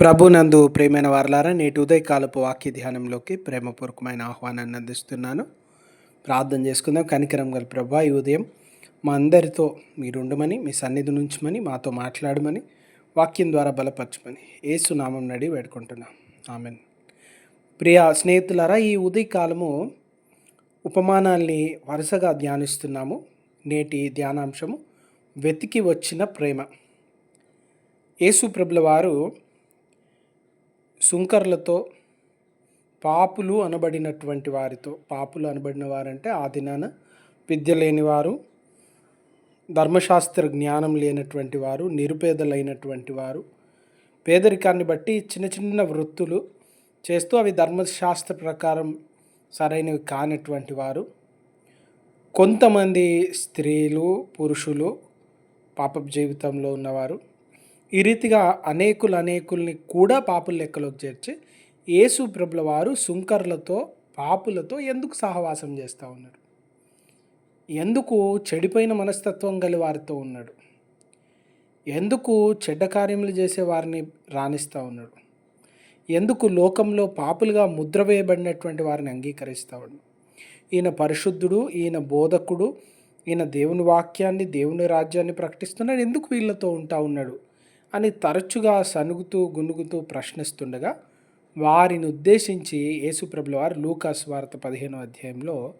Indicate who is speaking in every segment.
Speaker 1: ప్రభునందు ప్రేమైన వారలారా నేటి ఉదయకాలపు వాక్య ధ్యానంలోకి ప్రేమపూర్వకమైన ఆహ్వానాన్ని అందిస్తున్నాను. ప్రార్థన చేసుకుందాం. కనికరం గల ప్రభా ఈ ఉదయం మా అందరితో మీరుండమని మీ సన్నిధి నుంచమని మాతో మాట్లాడమని వాక్యం ద్వారా బలపరచమని ఏసునామం నడి వేడుకుంటున్నాం. ఆమెన్. ప్రియ స్నేహితులారా ఈ ఉదయకాలము ఉపమానాల్ని వరుసగా ధ్యానిస్తున్నాము. నేటి ధ్యానాంశము వెతికి వచ్చిన ప్రేమ. యేసు ప్రభుల వారు సుంకర్లతో పాపులు అనబడినటువంటి వారితో పాపులు అనబడిన వారంటే ఆ దినాన విద్య లేనివారు ధర్మశాస్త్ర జ్ఞానం లేనటువంటి వారు నిరుపేదలైనటువంటి వారు. పేదరికాన్ని బట్టి చిన్న చిన్న వృత్తులు చేస్తూ అవి ధర్మశాస్త్ర ప్రకారం సరైనవి కానటువంటి వారు. కొంతమంది స్త్రీలు పురుషులు పాప జీవితంలో ఉన్నవారు. ఈ రీతిగా అనేకులు అనేకుల్ని కూడా పాపుల లెక్కలోకి చేర్చి యేసు ప్రభుల వారు సుంకర్లతో పాపులతో ఎందుకు సహవాసం చేస్తూ ఉన్నారు? ఎందుకు చెడిపోయిన మనస్తత్వం గల వారితో ఉన్నాడు? ఎందుకు చెడ్డ కార్యములు చేసే వారిని రాణిస్తూ ఉన్నాడు? ఎందుకు లోకంలో పాపులుగా ముద్ర వేయబడినటువంటి వారిని అంగీకరిస్తూ ఉన్నాడు? ఈయన పరిశుద్ధుడు ఈయన బోధకుడు ఈయన దేవుని వాక్యాన్ని దేవుని రాజ్యాన్ని ప్రకటిస్తున్నాడు. ఎందుకు వీళ్ళతో ఉంటా ఉన్నాడు? అని తరచుగా సనుగుతూ గునుగుతూ ప్రశ్నిస్తుండగా వారిని ఉద్దేశించి యేసుప్రభుల వారు లూకాస్ వార్త పదిహేనో అధ్యాయంలో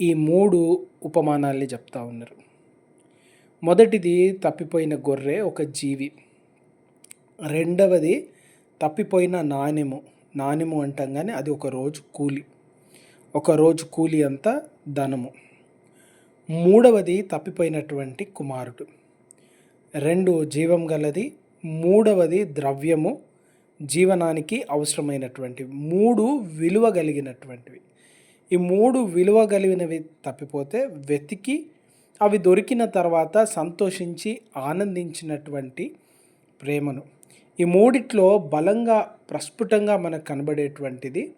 Speaker 1: ఈ మూడు ఉపమానాల్ని చెప్తా ఉన్నారు. మొదటిది తప్పిపోయిన గొర్రె ఒక జీవి. రెండవది తప్పిపోయిన నాణెము. నాణెము అంటాం కానీ అది ఒక రోజు కూలి. ఒక రోజు కూలి అంత ధనము. మూడవది తప్పిపోయినటువంటి కుమారుడు. రెండు జీవం గలది మూడవది ద్రవ్యము జీవనానికి అవసరమైనటువంటి మూడు విలువ కలిగినటువంటివి ఈ మూడు విలువ కలిగినవి తప్పిపోతే వెతికి అవి దొరికిన తర్వాత సంతోషించి ఆనందించినటువంటి ప్రేమను. ఈ మూడిట్లో బలంగా ప్రస్ఫుటంగా మనకు కనబడేటువంటిది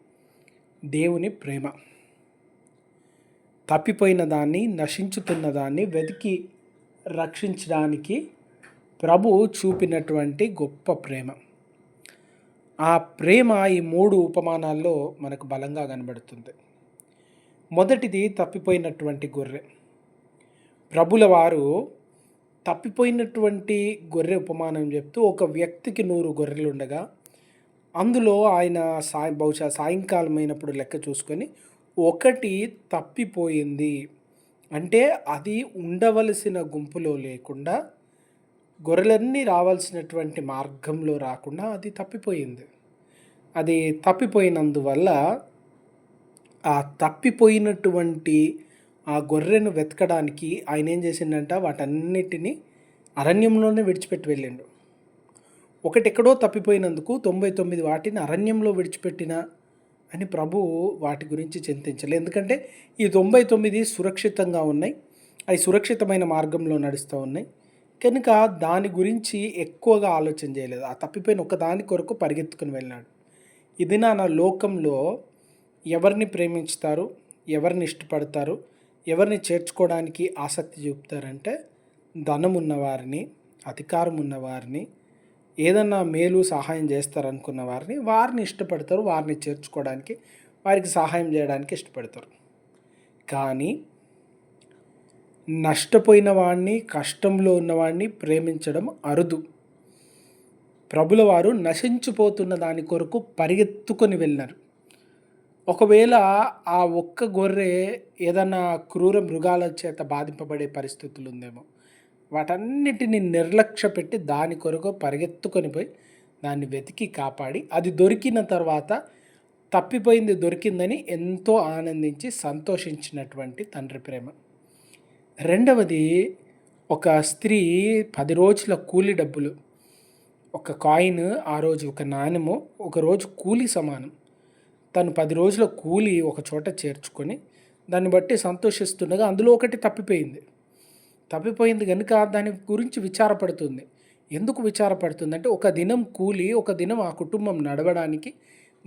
Speaker 1: దేవుని ప్రేమ. తప్పిపోయిన దాన్ని నశించుతున్న దాన్ని వెతికి రక్షించడానికి ప్రభు చూపినటువంటి గొప్ప ప్రేమ. ఆ ప్రేమ ఈ మూడు ఉపమానాల్లో మనకు బలంగా కనబడుతుంది. మొదటిది తప్పిపోయినటువంటి గొర్రె. ప్రభుల వారు తప్పిపోయినటువంటి గొర్రె ఉపమానం చెప్తూ ఒక వ్యక్తికి నూరు గొర్రెలు ఉండగా అందులో ఆయన సాయం బహుశా సాయంకాలం అయినప్పుడు లెక్క చూసుకొని ఒకటి తప్పిపోయింది. అంటే అది ఉండవలసిన గుంపులో లేకుండా గొర్రెలన్నీ రావాల్సినటువంటి మార్గంలో రాకుండా అది తప్పిపోయింది. అది తప్పిపోయినందువల్ల ఆ తప్పిపోయినటువంటి ఆ గొర్రెను వెతకడానికి ఆయన ఏం చేసిండంట వాటన్నిటిని అరణ్యంలోనే విడిచిపెట్టి వెళ్ళిండు. ఒకటి ఎక్కడో తప్పిపోయినందుకు తొంభై తొమ్మిది వాటిని అరణ్యంలో విడిచిపెట్టిన అని ప్రభు వాటి గురించి చింతించలేదు ఎందుకంటే ఈ తొంభై తొమ్మిది సురక్షితంగా ఉన్నాయి. అవి సురక్షితమైన మార్గంలో నడుస్తూ ఉన్నాయి. కనుక దాని గురించి ఎక్కువగా ఆలోచన చేయలేదు. ఆ తప్పిపోయిన ఒకదాని కొరకు పరిగెత్తుకుని వెళ్ళినాడు ఇది నా నా లోకంలో ఎవరిని ప్రేమించుతారు? ఎవరిని ఇష్టపడతారు? ఎవరిని చేర్చుకోవడానికి ఆసక్తి చూపుతారంటే ధనం ఉన్నవారిని అధికారం ఉన్నవారిని ఏదన్నా మేలు సహాయం చేస్తారనుకున్న వారిని వారిని ఇష్టపడతారు వారిని చేర్చుకోవడానికి వారికి సహాయం చేయడానికి ఇష్టపడతారు. కానీ నష్టపోయిన వాడిని కష్టంలో ఉన్నవాడిని ప్రేమించడం అరుదు. ప్రభుల వారు నశించిపోతున్న దాని కొరకు పరిగెత్తుకొని వెళ్ళినారు ఒకవేళ ఆ ఒక్క గొర్రె ఏదన్నా క్రూర మృగాల చేత బాధింపబడే పరిస్థితులు ఉందేమో వాటన్నిటిని నిర్లక్ష్య పెట్టి దాని కొరకు పరిగెత్తుకొని పోయి దాన్ని వెతికి కాపాడి అది దొరికిన తర్వాత తప్పిపోయింది దొరికిందని ఎంతో ఆనందించి సంతోషించినటువంటి తండ్రి ప్రేమ. రెండవది ఒక స్త్రీ పది రోజుల కూలి డబ్బులు ఒక కాయిన్ ఆ రోజు ఒక నాణ్యము ఒక రోజు కూలి సమానం. తను పది రోజుల కూలి ఒక చోట చేర్చుకొని దాన్ని బట్టి సంతోషిస్తుండగా అందులో ఒకటి తప్పిపోయింది. తప్పిపోయింది కనుక దాని గురించి విచారపడుతుంది. ఎందుకు విచారపడుతుంది అంటే ఒక దినం కూలి ఒక దినం ఆ కుటుంబం నడవడానికి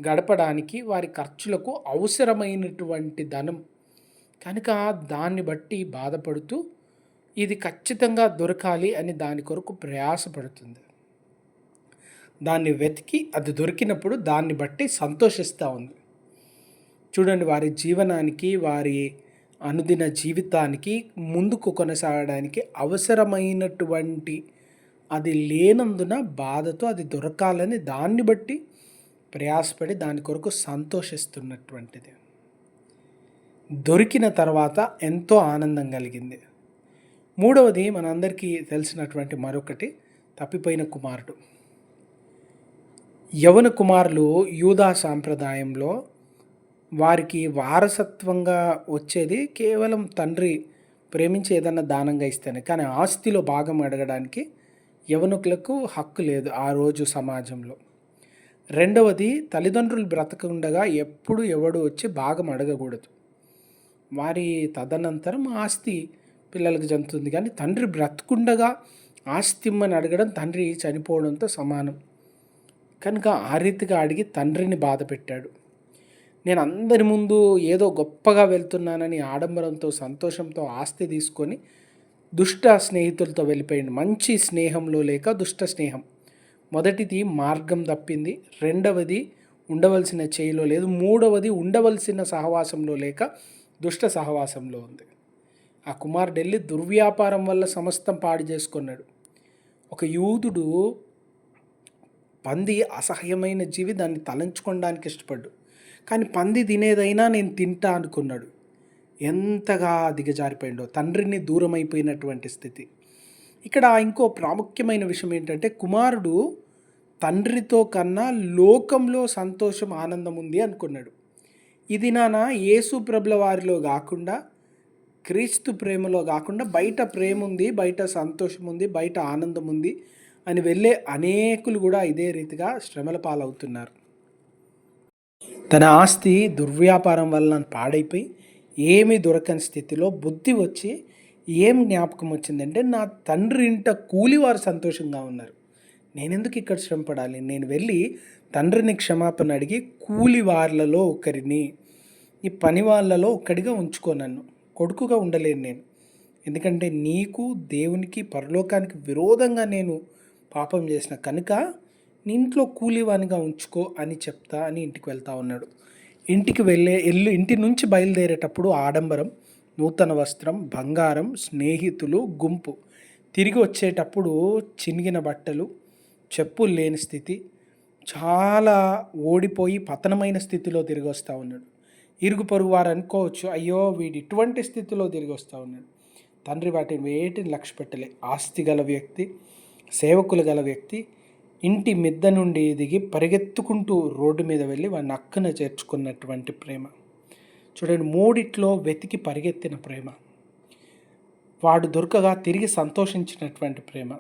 Speaker 1: గడపడానికి వారి ఖర్చులకు అవసరమైనటువంటి ధనం కనుక దాన్ని బట్టి బాధపడుతూ ఇది ఖచ్చితంగా దొరకాలి అని దాని కొరకు ప్రయాసపడుతుంది. దాన్ని వెతికి అది దొరికినప్పుడు దాన్ని బట్టి సంతోషిస్తూ ఉంది. చూడండి వారి జీవనానికి వారి అనుదిన జీవితానికి ముందుకు కొనసాగడానికి అవసరమైనటువంటి అది లేనందున బాధతో అది దొరకాలని దాన్ని బట్టి ప్రయాసపడి దాని కొరకు సంతోషిస్తున్నటువంటిది. దొరికిన తర్వాత ఎంతో ఆనందం కలిగింది. మూడవది మనందరికీ తెలిసినటువంటి మరొకటి తప్పిపోయిన కుమారుడు. యవన కుమారులు యూదా సాంప్రదాయంలో వారికి వారసత్వంగా వచ్చేది కేవలం తండ్రి ప్రేమించి ఏదన్నా దానంగా ఇస్తేనే. కానీ ఆస్తిలో భాగం అడగడానికి యవనుకులకు హక్కు లేదు ఆ రోజు సమాజంలో. రెండవది తల్లిదండ్రులు బ్రతకుండగా ఎప్పుడు ఎవడు వచ్చి భాగం అడగకూడదు. వారి తదనంతరం ఆస్తి పిల్లలకు చెందుతుంది కానీ తండ్రి బ్రతుకుండగా ఆస్తి ఇమ్మని అడగడం తండ్రి చనిపోవడంతో సమానం. కనుక ఆ రీతిగా అడిగి తండ్రిని బాధ పెట్టాడు. నేను అందరి ముందు ఏదో గొప్పగా వెళ్తున్నానని ఆడంబరంతో సంతోషంతో ఆస్తి తీసుకొని దుష్ట స్నేహితులతో వెళ్ళిపోయింది మంచి స్నేహంలో లేక దుష్ట స్నేహం. మొదటిది మార్గం తప్పింది. రెండవది ఉండవలసిన చేయిలో లేదు. మూడవది ఉండవలసిన సహవాసంలో లేక దుష్ట సహవాసంలో ఉంది. ఆ కుమారుడు వెళ్ళి దుర్వ్యాపారం వల్ల సమస్తం పాడు చేసుకున్నాడు. ఒక యూదుడు పంది అసహ్యమైన జీవి దాన్ని తలంచుకోవడానికి ఇష్టపడ్డు. కానీ పంది తినేదైనా నేను తింటా అనుకున్నాడు. ఎంతగా దిగజారిపోయిండో తండ్రిని దూరం అయిపోయినటువంటి స్థితి. ఇక్కడ ఇంకో ప్రాముఖ్యమైన విషయం ఏంటంటే కుమారుడు తండ్రితో కన్నా లోకంలో సంతోషం ఆనందం ఉంది అనుకున్నాడు. ఇది నాన్న యేసు ప్రభుల వారిలో కాకుండా క్రీస్తు ప్రేమలో కాకుండా బయట ప్రేమ ఉంది బయట సంతోషం ఉంది బయట ఆనందం ఉంది అని వెళ్ళే అనేకులు కూడా ఇదే రీతిగా శ్రమల పాలవుతున్నారు. తన ఆస్తి దుర్వ్యాపారం వలన పాడైపోయి ఏమీ దొరకని స్థితిలో బుద్ధి వచ్చి ఏం జ్ఞాపకం వచ్చిందంటే నా తండ్రి ఇంట కూలివారు సంతోషంగా ఉన్నారు. నేనెందుకు ఇక్కడ శ్రమపడాలి? నేను వెళ్ళి తండ్రిని క్షమాపణ అడిగి కూలివార్లలో ఒకరిని ఈ పని వాళ్ళలో ఒక్కడిగా ఉంచుకో నన్ను. కొడుకుగా ఉండలేను నేను. ఎందుకంటే నీకు దేవునికి పరలోకానికి విరోధంగా నేను పాపం చేసిన కనుక నీ ఇంట్లో కూలివానిగా ఉంచుకో అని చెప్తా అని ఇంటికి వెళ్తా ఉన్నాడు. ఇంటికి వెళ్ళే ఎల్లు ఇంటి నుంచి బయలుదేరేటప్పుడు ఆడంబరం నూతన వస్త్రం బంగారం స్నేహితులు గుంపు. తిరిగి వచ్చేటప్పుడు చినిగిన బట్టలు చెప్పులు లేని స్థితి. చాలా ఓడిపోయి పతనమైన స్థితిలో తిరిగి వస్తూ ఉన్నాడు. ఇరుగు పొరుగు వారు అనుకోవచ్చు అయ్యో వీడు ఇటువంటి స్థితిలో తిరిగి వస్తూ ఉన్నాడు. తండ్రి వాటిని వేటిని లక్ష్య పెట్టలే. ఆస్తి గల వ్యక్తి సేవకులు గల వ్యక్తి ఇంటి మిద్ద నుండి దిగి పరిగెత్తుకుంటూ రోడ్డు మీద వెళ్ళి వాడిని అక్కన చేర్చుకున్నటువంటి ప్రేమ. చూడండి మూడిట్లో వెతికి పరిగెత్తిన ప్రేమ. వాడు దొరకగా తిరిగి సంతోషించినటువంటి ప్రేమ.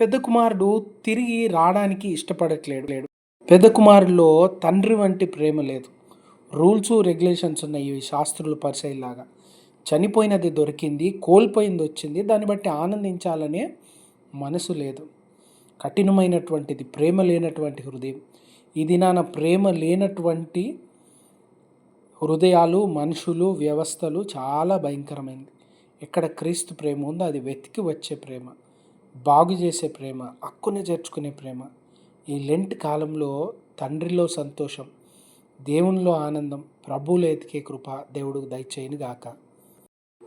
Speaker 1: పెద్ద కుమారుడు తిరిగి రావడానికి ఇష్టపడట్లేడు. లేడు పెద్ద కుమారులో తండ్రి వంటి ప్రేమ లేదు. రూల్స్ రెగ్యులేషన్స్ ఉన్నాయి ఇవి శాస్త్రులు పరిశైలాగా చనిపోయినది దొరికింది కోల్పోయింది వచ్చింది దాన్ని బట్టి ఆనందించాలనే మనసు లేదు. కఠినమైనటువంటిది ప్రేమ లేనటువంటి హృదయం. ఇది నాన్న ప్రేమ లేనటువంటి హృదయాలు మనుషులు వ్యవస్థలు చాలా భయంకరమైంది. ఎక్కడ క్రీస్తు ప్రేమ ఉందో అది వెతికి వచ్చే ప్రేమ బాగు చేసే ప్రేమ అక్కునే చేర్చుకునే ప్రేమ. ఈ లెంట్ కాలంలో తండ్రిలో సంతోషం దేవునిలో ఆనందం ప్రభువులో ఎతికే కృప దేవుడు దయచేయను గాక.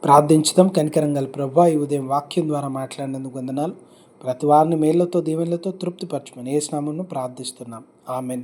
Speaker 1: ప్రార్థించడం కనికరంగల ప్రభు ఈ ఉదయం వాక్యం ద్వారా మాట్లాడినందుకు వందనాలు. ప్రతి వారిని మేళ్ళతో దీవెనలతో తృప్తిపరచమని ఏ స్నామను ప్రార్థిస్తున్నాం. ఆమెన్.